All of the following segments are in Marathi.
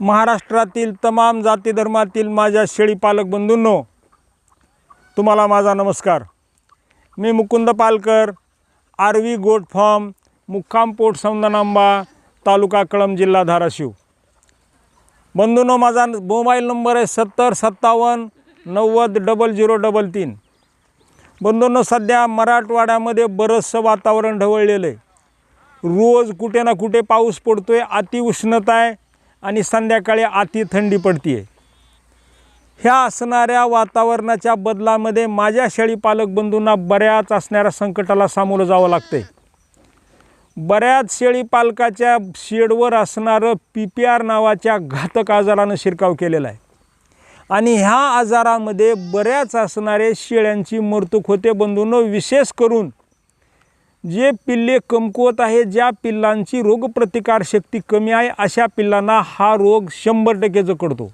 महाराष्ट्रातील तमाम जाती धर्मातील माझ्या शेळी पालक बंधूंनो तुम्हाला माझा नमस्कार. मी Mukund Palkar RV goat farm मुक्काम पोट सौंदनांबा तालुका कळम जिल्हा धाराशिव. बंधूंनो माझा मोबाईल नंबर आहे सत्तर सत्तावन्न नव्वद डबल झिरो डबल तीन. बंधूंनो सध्या मराठवाड्यामध्ये बरंचसं वातावरण ढवळलेलं आहे. रोज कुठे ना कुठे पाऊस पडतो आहे अतिउष्णता आहे. आणि संध्याकाळी अति थंडी पडते आहे ह्या असणाऱ्या वातावरणाच्या बदलामध्ये माझ्या शेळी पालक बंधूंना बऱ्याच असणाऱ्या संकटाला सामोरं जावं लागतं आहे बऱ्याच शेळी पालकाच्या शेडवर असणारं पी पी आर नावाच्या घातक आजारानं शिरकाव केलेला आहे. आणि ह्या आजारामध्ये बऱ्याच असणारे शेळ्यांची मृतूक होते. बंधूंनो विशेष करून जे पिल्ले कमकुवत आहे ज्या पिल्लांची रोगप्रतिकारशक्ती कमी आहे अशा पिल्लांना हा रोग शंभर टक्के जकडतो.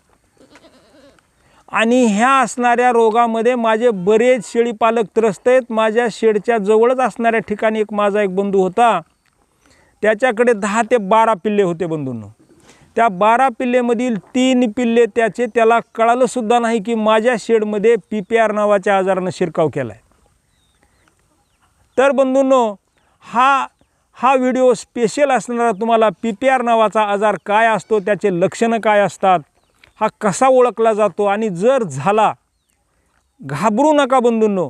आणि ह्या असणाऱ्या रोगामध्ये माझे बरेच शेळीपालक त्रस्त आहेत. माझ्या शेडच्या जवळच असणाऱ्या ठिकाणी एक माझा एक बंधू होता. त्याच्याकडे दहा ते बारा पिल्ले होते बंधूंनो. त्या बारा पिल्लेमधील तीन पिल्ले त्याचे त्याला कळालंसुद्धा नाही की माझ्या शेडमध्ये पी पी आर नावाच्या आजारानं शिरकाव केला आहे तर बंधूंनो हा हा व्हिडिओ स्पेशल असणारा तुम्हाला पी पी आर नावाचा आजार काय असतो त्याचे लक्षणं काय असतात हा कसा ओळखला जातो आणि जर झाला घाबरू नका बंधूंनो.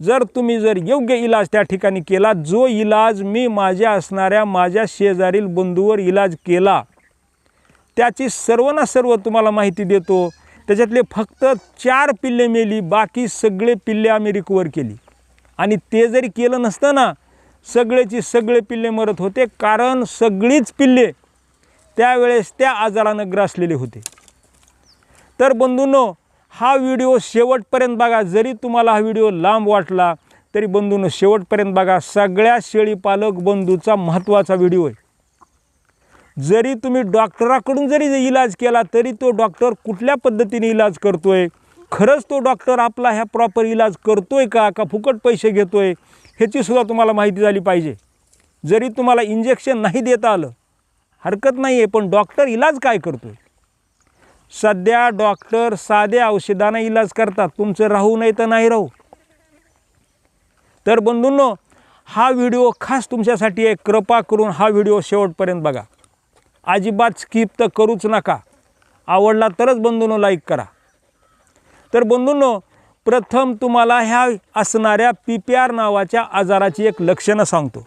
जर तुम्ही जर योग्य इलाज त्या ठिकाणी केला जो इलाज मी माझ्या असणाऱ्या माझ्या शेजारील बंधूवर इलाज केला त्याची सर्व ना सर्व तुम्हाला माहिती देतो. त्याच्यातले फक्त चार पिल्ले मेली बाकी सगळे पिल्ले आम्ही रिकवर केली. आणि ते जरी केलं नसतं ना सगळेची सगळे पिल्ले मरत होते कारण सगळीच पिल्ले त्यावेळेस त्या आजारानं ग्रासलेले होते. तर बंधूंनो हा व्हिडिओ शेवटपर्यंत बघा. जरी तुम्हाला हा व्हिडिओ लांब वाटला तरी बंधूंनो शेवटपर्यंत बघा. सगळ्या शेळीपालक बंधूचा महत्त्वाचा व्हिडिओ आहे. जरी तुम्ही डॉक्टराकडून जरी इलाज केला तरी तो डॉक्टर कुठल्या पद्धतीने इलाज करतो आहे खरंच तो डॉक्टर आपला ह्या प्रॉपर इलाज करतो आहे का? का फुकट पैसे घेतो आहे ह्याचीसुद्धा तुम्हाला माहिती झाली पाहिजे. जरी तुम्हाला इंजेक्शन नाही देता आलं हरकत नाही आहे पण डॉक्टर इलाज काय करतो आहे सध्या डॉक्टर साध्या औषधानं इलाज करतात. तुमचं राहू नाही तर नाही राहू. तर बंधूंनो हा व्हिडिओ खास तुमच्यासाठी आहे. कृपा करून हा व्हिडिओ शेवटपर्यंत बघा. अजिबात स्किप तर करूच नका. आवडला तरच बंधूंनो लाईक करा. तर बंधूंनो प्रथम तुम्हाला ह्या असणाऱ्या पी पी आर नावाच्या आजाराची एक लक्षणं सांगतो.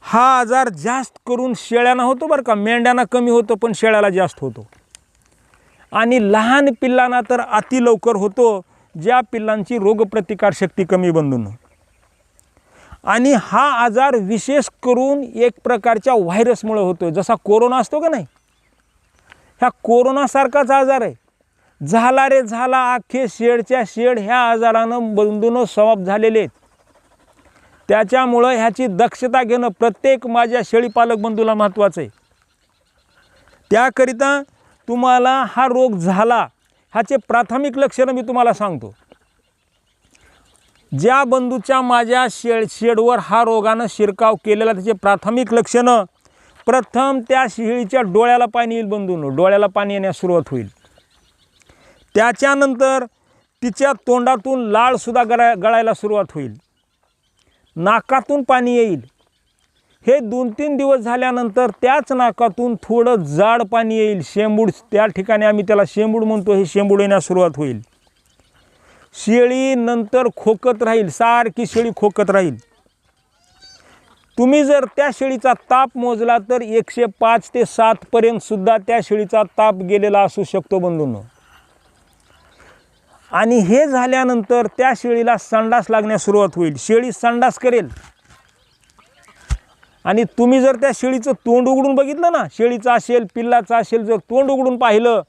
हा आजार जास्त करून शेळ्यांना होतो बरं का मेंढ्यांना कमी होतो पण शेळ्याला जास्त होतो. आणि लहान पिल्लांना तर अति लवकर होतो ज्या पिल्लांची रोगप्रतिकारशक्ती कमी बंधून. आणि हा आजार विशेष करून एक प्रकारच्या व्हायरसमुळे होतो जसा कोरोना असतो का नाही? ह्या कोरोनासारखाच आजार आहे. झाला रे झाला अख्खे शेडच्या शेड ह्या आजारानं बंधून समाप्त झालेले आहेत. त्याच्यामुळं ह्याची दक्षता घेणं प्रत्येक माझ्या शेळीपालक बंधूला महत्त्वाचं आहे. त्याकरिता तुम्हाला हा रोग झाला ह्याचे प्राथमिक लक्षणं मी तुम्हाला सांगतो. ज्या बंधूच्या माझ्या शेड शेडवर हा रोगानं शिरकाव केलेला त्याचे प्राथमिक लक्षणं प्रथम त्या शेळीच्या डोळ्याला पाणी येईल बंधून. डोळ्याला पाणी येण्यास सुरुवात होईल. त्याच्यानंतर तिच्या तोंडातून लाळसुद्धा गळा गळायला सुरुवात होईल. नाकातून पाणी येईल. हे दोन तीन दिवस झाल्यानंतर त्याच नाकातून थोडं जाड पाणी येईल. शेंबूड त्या ठिकाणी आम्ही त्याला शेंबूड म्हणतो. हे शेंबूड येण्यास सुरुवात होईल. शेळी नंतर खोकत राहील. सारखी शेळी खोकत राहील. तुम्ही जर त्या शेळीचा ताप मोजला तर एकशे पाच ते सातपर्यंतसुद्धा त्या शेळीचा ताप गेलेला असू शकतो बंधूंनो. आणि हे झाल्यानंतर त्या शेळीला संडास लागण्यास सुरुवात होईल. शेळी संडास करेल. आणि तुम्ही जर त्या शेळीचं तोंड उघडून बघितलं ना शेळीचं असेल पिल्लाचं असेल जर तोंड उघडून पाहिलं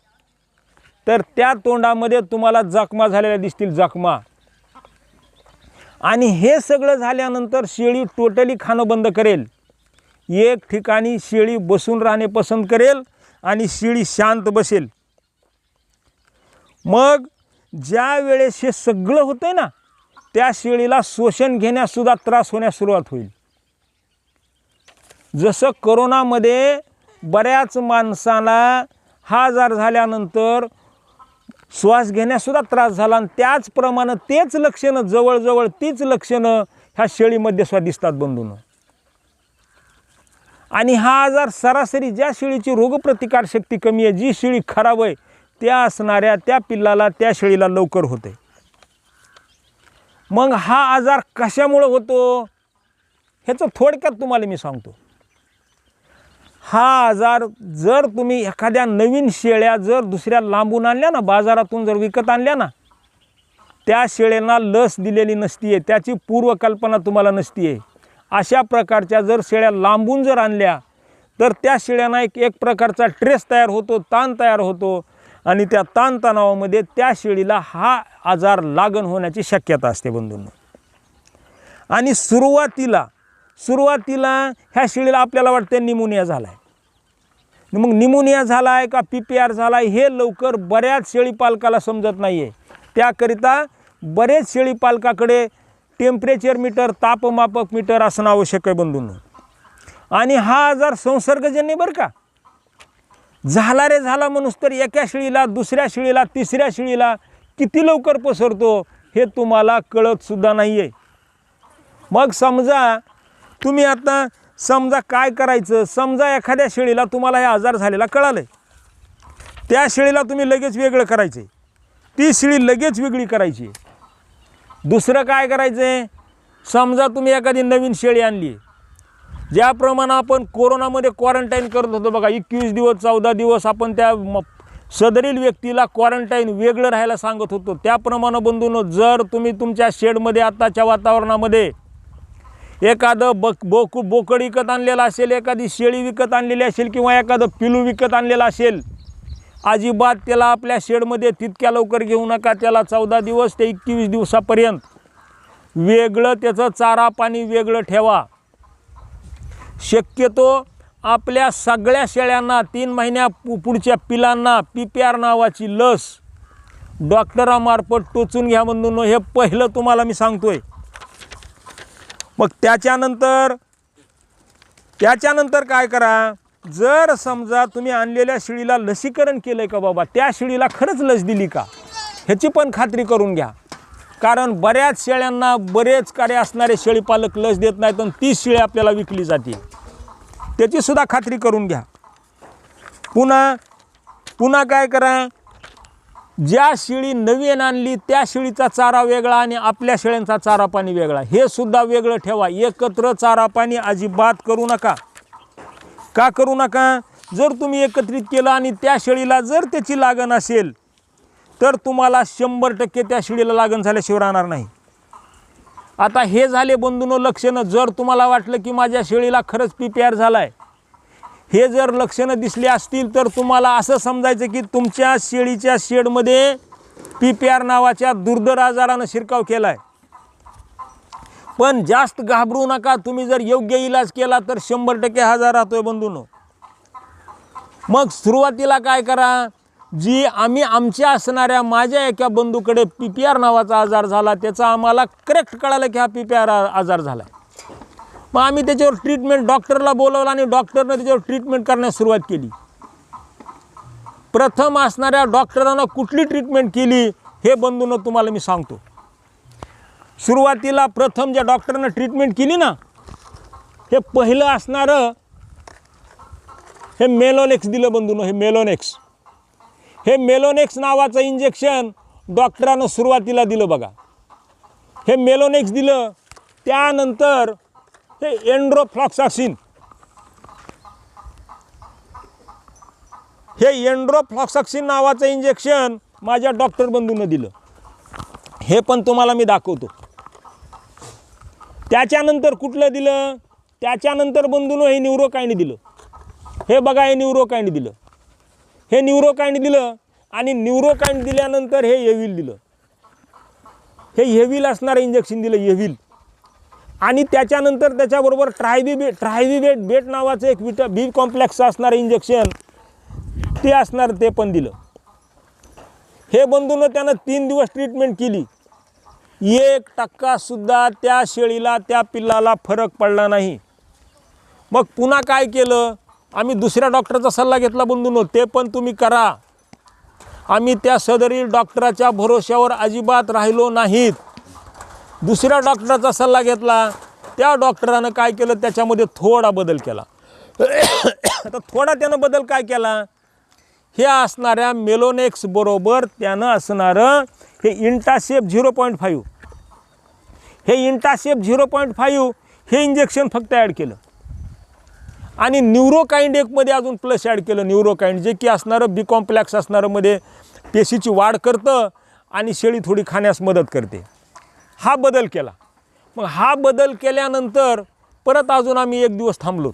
तर त्या तोंडामध्ये तुम्हाला जखमा झालेल्या दिसतील जखमा. आणि हे सगळं झाल्यानंतर शेळी टोटली खाणं बंद करेल. एक ठिकाणी शेळी बसून राहणे पसंत करेल आणि शेळी शांत बसेल. मग ज्या वेळेस हे सगळं होतंय ना त्या शेळीला शोषण घेण्यासुद्धा त्रास होण्यास सुरुवात होईल. जसं करोनामध्ये बऱ्याच माणसाला हा आजार झाल्यानंतर श्वास घेण्यासुद्धा त्रास झाला आणि त्याचप्रमाणे तेच लक्षणं जवळजवळ तीच लक्षणं ह्या शेळीमध्ये सुद्धा दिसतात बंधून. आणि हा आजार सरासरी ज्या शेळीची रोगप्रतिकारशक्ती कमी आहे जी शेळी खराब आहे त्या असणाऱ्या त्या पिल्लाला त्या शेळीला लवकर होते. मग हा आजार कशामुळं होतो? ह्याचं थोडक्यात तुम्हाला मी सांगतो. हा आजार जर तुम्ही एखाद्या नवीन शेळ्या जर दुसऱ्या लांबून आणल्या ना बाजारातून जर विकत आणल्या ना त्या शेळ्यांना लस दिलेली नसती आहे त्याची पूर्वकल्पना तुम्हाला नसती आहे अशा प्रकारच्या जर शेळ्या लांबून जर आणल्या तर त्या शेळ्यांना एक एक प्रकारचा ट्रेस तयार होतो ताण तयार होतो. आणि त्या ताणतणावामध्ये त्या शेळीला हा आजार लागण होण्याची शक्यता असते बंधूंनो. आणि सुरुवातीला सुरुवातीला ह्या शेळीला आपल्याला वाटतं निमोनिया झाला आहे मग निमोनिया झाला आहे का पी पी आर झाला आहे हे लवकर बऱ्याच शेळी पालकाला समजत नाही आहे त्याकरिता बरेच शेळी पालकाकडे टेम्परेचर मीटर तापमापक मीटर असणं आवश्यक आहे बंधूंनो. आणि हा आजार संसर्गजन्य बरं का? झाला रे झाला म्हणूस तर एका शिळीला दुसऱ्या शिळीला तिसऱ्या शिळीला किती लवकर पसरतो हे तुम्हाला कळतसुद्धा नाही आहे मग समजा तुम्ही आता समजा काय करायचं? समजा एखाद्या शेळीला तुम्हाला हे आजार झालेला कळालं आहे त्या शेळीला तुम्ही लगेच वेगळं करायचं. आहे ती शेळी लगेच वेगळी करायची. दुसरं काय करायचं आहे समजा तुम्ही एखादी नवीन शेळी आणली आहे. ज्याप्रमाणे आपण कोरोनामध्ये क्वारंटाईन करत होतो बघा एकवीस दिवस चौदा दिवस आपण त्या म सदरील व्यक्तीला क्वारंटाईन वेगळं राहायला सांगत होतो. त्याप्रमाणे बंधून जर तुम्ही तुमच्या शेडमध्ये आत्ताच्या वातावरणामध्ये एखादं बक बोकू बोकड विकत आणलेलं असेल एखादी शेळी विकत आणलेली असेल किंवा एखादं पिलू विकत आणलेलं असेल अजिबात त्याला आपल्या शेडमध्ये तितक्या लवकर घेऊ नका. त्याला चौदा दिवस ते एकवीस दिवसापर्यंत वेगळं त्याचं चारा पाणी वेगळं ठेवा. शक्यतो आपल्या सगळ्या शेळ्यांना तीन महिन्या पु पुढच्या पिलांना पी पी आर नावाची लस डॉक्टरामार्फत टोचून घ्या म्हणून हे पहिलं तुम्हाला मी सांगतोय. मग त्याच्यानंतर त्याच्यानंतर काय करा जर समजा तुम्ही आणलेल्या शिळीला लसीकरण केलं आहे का बाबा त्या शिळीला खरंच लस दिली का ह्याची पण खात्री करून घ्या. कारण बऱ्याच शेळ्यांना बरेच कार्य असणारे शेळीपालक लस देत नाहीत आणि तीच शेळी आपल्याला विकली जाते त्याचीसुद्धा खात्री करून घ्या. पुन्हा पुन्हा काय करा ज्या शेळी नवीन आणली त्या शेळीचा चारा वेगळा आणि आपल्या शेळ्यांचा चारा पाणी वेगळा. हे सुद्धा वेगळं ठेवा. एकत्र चारा पाणी अजिबात करू नका. का करू नका? जर तुम्ही एकत्रित केलं आणि त्या शेळीला जर त्याची लागण असेल तर तुम्हाला शंभर टक्के त्या शेळीला लागण झाल्याशिवाय राहणार नाही. आता हे झाले बंधूनं लक्षणं जर तुम्हाला वाटलं की माझ्या शेळीला खरंच पी पी आर झाला आहे हे जर लक्षणं दिसली असतील तर तुम्हाला असं समजायचं की तुमच्या शेळीच्या शेडमध्ये पी पी आर नावाच्या दुर्धर आजारानं शिरकाव केला आहे पण जास्त घाबरू नका तुम्ही जर योग्य इलाज केला तर शंभर टक्के हजार राहतोय बंधूनो. मग सुरुवातीला काय करा जी आम्ही आमच्या असणाऱ्या माझ्या एका बंधूकडे पी पी आर नावाचा आजार झाला त्याचा आम्हाला करेक्ट कळालं की हा पी पी आर आजार झाला आहे मग आम्ही त्याच्यावर ट्रीटमेंट डॉक्टरला बोलवलं आणि डॉक्टरनं त्याच्यावर ट्रीटमेंट करण्यास सुरुवात केली. प्रथम असणाऱ्या डॉक्टरांना कुठली ट्रीटमेंट केली हे बंधूनं तुम्हाला मी सांगतो. सुरुवातीला प्रथम ज्या डॉक्टरनं ट्रीटमेंट केली ना हे पहिलं असणारं हे मेलोनेक्स दिलं बंधूनं हे मेलोनेक्स. हे मेलोनेक्स नावाचं इंजेक्शन डॉक्टरानं सुरुवातीला दिलं बघा. हे मेलोनेक्स दिलं त्यानंतर हे एन्ड्रोफ्लॉक्सॉक्सिन हे एन्ड्रोफ्लॉक्सॉक्सिन नावाचं इंजेक्शन माझ्या डॉक्टर बंधूनं दिलं. हे पण तुम्हाला मी दाखवतो. त्याच्यानंतर कुठलं दिलं? त्याच्यानंतर बंधूनं हे न्यूरोकाइंड दिलं. हे बघा हे न्यूरोकाइंड दिलं. हे न्यूरोकाइंड दिलं आणि न्यूरोकाइंड दिल्यानंतर हे येविल दिलं. हे येविल असणारं इंजेक्शन दिलं येविल. आणि त्याच्यानंतर त्याच्याबरोबर ट्रायबी बे ट्रायबीबेट बेट नावाचं एक विटा बी कॉम्प्लेक्स असणारं इंजेक्शन ते असणार ते पण दिलं. हे बंधूनं त्यानं तीन दिवस ट्रीटमेंट केली. एक टक्कासुद्धा त्या शेळीला त्या पिल्लाला फरक पडला नाही. मग पुन्हा काय केलं? आम्ही दुसऱ्या डॉक्टरचा सल्ला घेतला बंधून ते पण तुम्ही करा. आम्ही त्या सदरील डॉक्टराच्या भरोश्यावर अजिबात राहिलो नाहीत. दुसऱ्या डॉक्टराचा सल्ला घेतला त्या डॉक्टरानं काय केलं त्याच्यामध्ये थोडा बदल केला. तर थोडा त्यानं बदल काय केला? हे असणाऱ्या मेलोनेक्स बरोबर त्यानं असणारं हे इंटासेप झिरो पॉईंट फाईव्ह. हे इंटासेप झिरो पॉईंट फाईव्ह हे इंजेक्शन फक्त ॲड केलं. आणि न्यूरोकाइंड एकमध्ये अजून प्लस ॲड केलं न्यूरोकाइंड जे की असणारं बी कॉम्प्लेक्स असणारं मध्ये पेशीची वाढ करतं आणि शेळी थोडी खाण्यास मदत करते. हा बदल केला. मग हा बदल केल्यानंतर परत अजून आम्ही एक दिवस थांबलो.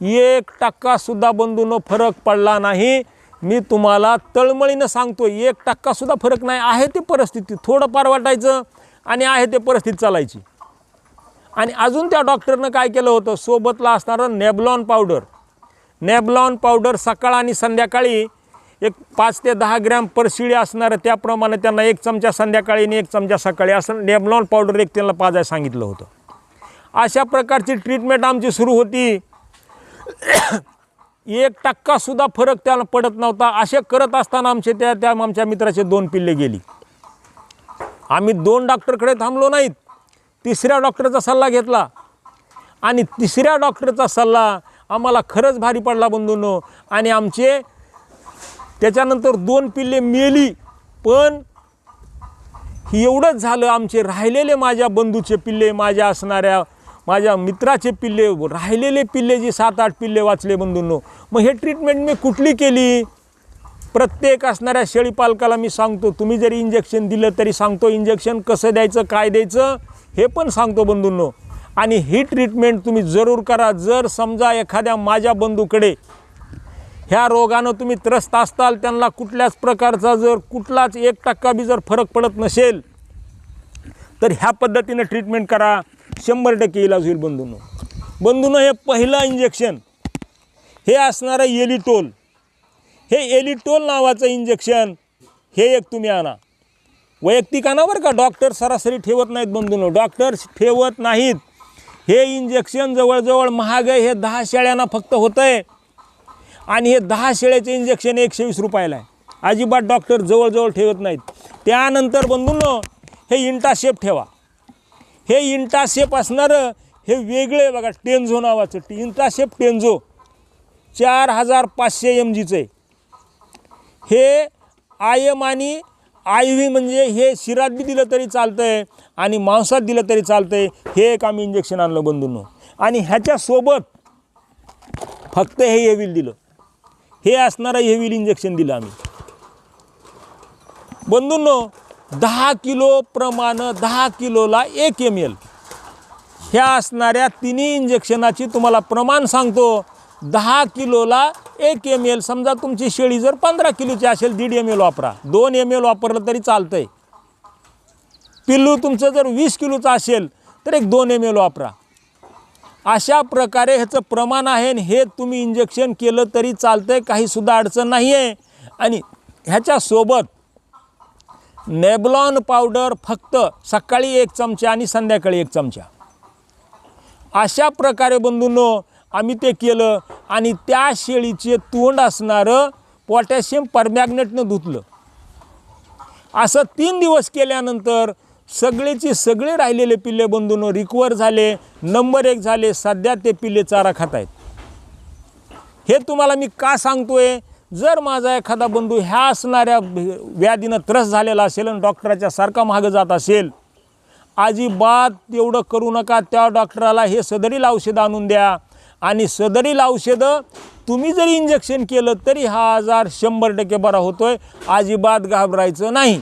एक टक्कासुद्धा बंधूनं फरक पडला नाही. मी तुम्हाला तळमळीनं सांगतो एक टक्कासुद्धा फरक नाही. आहे ते परिस्थिती थोडंफार वाटायचं आणि आहे ते परिस्थिती चालायची. आणि अजून त्या डॉक्टरनं काय केलं होतं? सोबतला असणारं नेबलॉन पावडर. नेबलॉन पावडर सकाळ आणि संध्याकाळी एक पाच ते दहा ग्रॅम परशिळी असणारं त्याप्रमाणे त्यांना एक चमचा संध्याकाळी आणि एक चमचा सकाळी असं नेबलॉन पावडर एक त्यांना पाजायला सांगितलं होतं. अशा प्रकारची ट्रीटमेंट आमची सुरू होती. एक टक्कासुद्धा फरक त्याला पडत नव्हता. असे करत असताना आमचे त्या त्या आमच्या मित्राचे दोन पिल्ले गेली. आम्ही दोन डॉक्टरकडे थांबलो नाहीत. तिसऱ्या डॉक्टरचा सल्ला घेतला. आणि तिसऱ्या डॉक्टरचा सल्ला आम्हाला खरंच भारी पडला बंधूंनो. आणि आमचे त्याच्यानंतर दोन पिल्ले मेली पण एवढंच झालं आमचे राहिलेले माझ्या बंधूचे पिल्ले माझ्या असणाऱ्या माझ्या मित्राचे पिल्ले राहिलेले पिल्ले जे सात आठ पिल्ले वाचले बंधूंनो. मग हे ट्रीटमेंट मी कुठली केली? प्रत्येक असणाऱ्या शेळीपालकाला मी सांगतो तुम्ही जरी इंजेक्शन दिलं तरी सांगतो इंजेक्शन कसं द्यायचं काय द्यायचं? हे पण सांगतो बंधूंनो. आणि ही ट्रीटमेंट तुम्ही जरूर करा. जर समजा एखाद्या माझ्या बंधूकडे ह्या रोगानं तुम्ही त्रस्त असताल त्यांना कुठल्याच प्रकारचा जर कुठलाच एक टक्का बी जर फरक पडत नसेल तर ह्या पद्धतीनं ट्रीटमेंट करा. शंभर टक्के इलाज होईल बंधूंनो. बंधूंनो हे पहिलं इंजेक्शन हे असणारं एलिटोल हे एलिटोल नावाचं इंजेक्शन हे एक तुम्ही आणा. वैयक्तिकांना बरं का? डॉक्टर सरासरी ठेवत नाहीत बंधून. डॉक्टर ठेवत नाहीत. हे इंजेक्शन जवळजवळ महाग आहे. हे दहा शेळ्यांना फक्त होतं आहे आणि हे दहा शेळ्याचे इंजेक्शन एकशे वीस रुपयाला आहे. अजिबात डॉक्टर जवळजवळ ठेवत नाहीत. त्यानंतर बंधूंनो हे इंटाशेप ठेवा. हे इंटाशेप असणारं हे वेगळे आहे बघा टेन्झो नावाचं. टी इंटाशेप टेन्झो चार हजार पाचशे एम जीचं आहे. हे आय एम आणि आय व्ही म्हणजे हे शिरात बी दिलं तरी चालतं आहे आणि मांसात दिलं तरी चालतं आहे हे एक आम्ही इंजेक्शन आणलं बंधूंनो. आणि ह्याच्यासोबत फक्त हे हेविल दिलं. हे असणारं हेविल इंजेक्शन दिलं आम्ही. बंधूंनो दहा किलो प्रमाण दहा किलोला एक एम एल ह्या असणाऱ्या तिन्ही इंजेक्शनाची तुम्हाला प्रमाण सांगतो. दहा किलोला एक एम एल समजा तुमची शेळी जर पंधरा किलोची असेल दीड एम एल वापरा. दोन एम एल वापरलं तरी चालतंय. पिल्लू तुमचं जर वीस किलोचं असेल तर एक दोन एम एल वापरा. अशा प्रकारे ह्याचं प्रमाण आहे आणि हे तुम्ही इंजेक्शन केलं तरी चालतंय काहीसुद्धा अडचण नाही आहे आणि ह्याच्यासोबत नेबलॉन पावडर फक्त सकाळी एक चमचा आणि संध्याकाळी एक चमचा. अशा प्रकारे बंधूंनो आम्ही ते केलं. आणि त्या शेळीचे तोंड असणारं पोटॅशियम परमॅग्नेटनं धुतलं. असं तीन दिवस केल्यानंतर सगळेचे सगळे राहिलेले पिल्ले बंधून रिकवर झाले. नंबर एक झाले सध्या ते पिल्ले चारा खात आहेत. हे तुम्हाला मी का सांगतोय? जर माझा एखादा बंधू ह्या असणाऱ्या व्याधीनं त्रस झालेला असेल आणि डॉक्टराच्या सारखा मागं जात असेल अजिबात एवढं करू नका. त्या डॉक्टराला हे सदरील औषधं आणून द्या. आणि सदरील औषधं तुम्ही जरी इंजेक्शन केलं तरी हा आजार शंभर टक्के बरा होतो आहे अजिबात घाबरायचं नाही.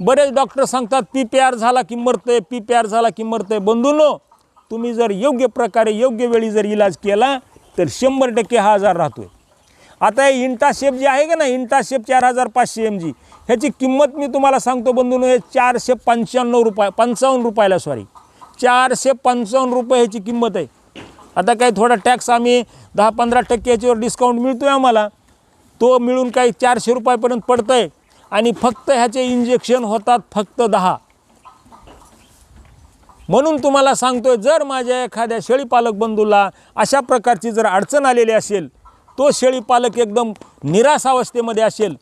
बरेच डॉक्टर सांगतात पी पी आर झाला की मरतंय पी पी आर झाला की मरतंय. बंधूनो तुम्ही जर योग्य प्रकारे योग्य वेळी जर इलाज केला तर शंभर टक्के हा आजार आहे आता हे इंटाशेप जे आहे का ना इंटाशेप चार हजार पाचशे एम जी ह्याची किंमत मी तुम्हाला सांगतो बंधून हे चारशे पंच्याण्णव रुपये पंचावन्न रुपयाला सॉरी चारशे पंचावन्न रुपये ह्याची किंमत आहे. आता काही थोडा टॅक्स आम्ही दहा पंधरा टक्के याच्यावर डिस्काउंट मिळतो आहे आम्हाला. तो मिळून काही चारशे रुपयापर्यंत पडतं आहे आणि फक्त ह्याचे इंजेक्शन होतात फक्त दहा. म्हणून तुम्हाला सांगतोय जर माझ्या एखाद्या शेळीपालक बंधूला अशा प्रकारची जर अडचण आलेली असेल तो शेळीपालक एकदम निराश अवस्थेमध्ये असेल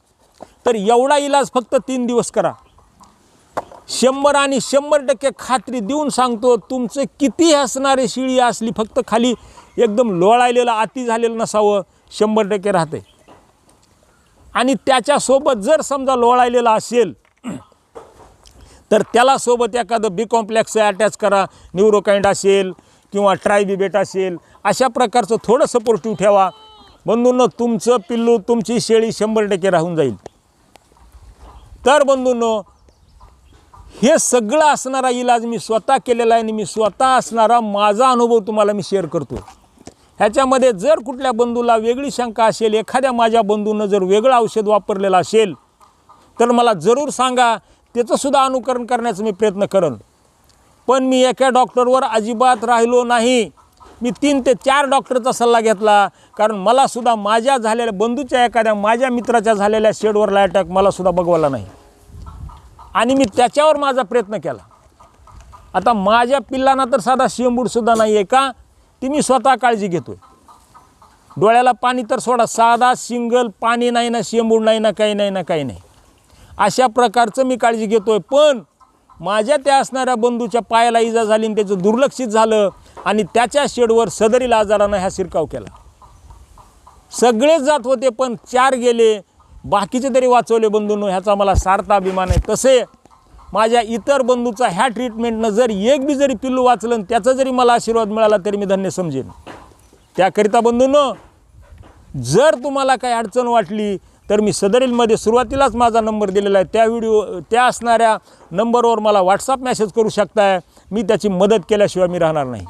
तर एवढा इलाज फक्त तीन दिवस करा. शंभर आणि शंभर टक्के खात्री देऊन सांगतो तुमचं किती हसणारे शिळी असली फक्त खाली एकदम लोळायलेलं अति झालेलं नसावं शंभर टक्के राहते. आणि त्याच्यासोबत जर समजा लोळायलेलं असेल तर त्याला सोबत एखादं बी कॉम्प्लेक्स अटॅच करा न्यूरोकाइंड असेल किंवा ट्रायबिबेट असेल अशा प्रकारचं थोडं सपोर्टिव्ह ठेवा. बंधूंनो तुमचं पिल्लू तुमची शेळी शंभर टक्के राहून जाईल. तर बंधूंनो हे सगळं असणारा इलाज मी स्वतः केलेला आहे आणि मी स्वतः असणारा माझा अनुभव तुम्हाला मी शेअर करतो. ह्याच्यामध्ये जर कुठल्या बंधूला वेगळी शंका असेल एखाद्या माझ्या बंधूनं जर वेगळं औषध वापरलेलं असेल तर मला जरूर सांगा. त्याचंसुद्धा अनुकरण करण्याचा मी प्रयत्न करेन. पण मी एका डॉक्टरवर अजिबात राहिलो नाही. मी तीन ते चार डॉक्टरचा सल्ला घेतला. कारण मलासुद्धा माझ्या झालेल्या बंधूच्या एखाद्या माझ्या मित्राच्या झालेल्या शेडवरला अटॅक मलासुद्धा बघवायला नाही. आणि मी त्याच्यावर माझा प्रयत्न केला. आता माझ्या पिल्लांना तर साधा शेंबूडसुद्धा नाही आहे का? ती मी स्वतः काळजी घेतो आहे डोळ्याला पाणी तर सोडा साधा सिंगल पाणी नाही ना शेंबूड नाही ना काही नाही ना काही नाही. अशा प्रकारचं मी काळजी घेतो आहे पण माझ्या त्या असणाऱ्या बंधूच्या पायाला इजा झाली आणि त्याचं दुर्लक्षित झालं आणि त्याच्या शेडवर सदरील आजारानं ह्या शिरकाव केला. सगळेच जात होते पण चार गेले. बाकीचे तरी वाचवले बंधूंनो ह्याचा मला सार्थ अभिमान आहे. तसे माझ्या इतर बंधूचा ह्या ट्रीटमेंटनं जर एक बी जरी पिल्लू वाचलं आणि त्याचा जरी मला आशीर्वाद मिळाला तरी मी धन्य समजेन. त्याकरिता बंधूंनो जर तुम्हाला काही अडचण वाटली तर मी सदरीलमध्ये सुरुवातीलाच माझा नंबर दिलेला आहे. त्या व्हिडिओ त्या असणाऱ्या नंबरवर मला व्हॉट्सअप मेसेज करू शकताय. मी त्याची मदत केल्याशिवाय मी राहणार नाही.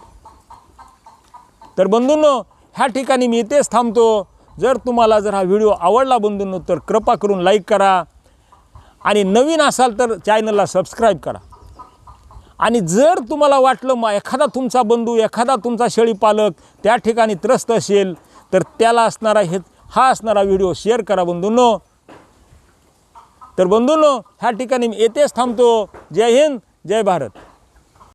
तर बंधूंनो ह्या ठिकाणी मी इथेच थांबतो. जर तुम्हाला जर हा व्हिडिओ आवडला बंधूंनो तर कृपा करून लाईक करा. आणि नवीन असाल तर चॅनलला सबस्क्राईब करा. आणि जर तुम्हाला वाटलं मग एखादा तुमचा बंधू एखादा तुमचा शेळीपालक त्या ठिकाणी त्रस्त असेल तर त्याला असणारा हे हा असणारा व्हिडिओ शेअर करा बंधूंनो. तर बंधूंनो ह्या ठिकाणी मी येथेच थांबतो. जय हिंद जय भारत.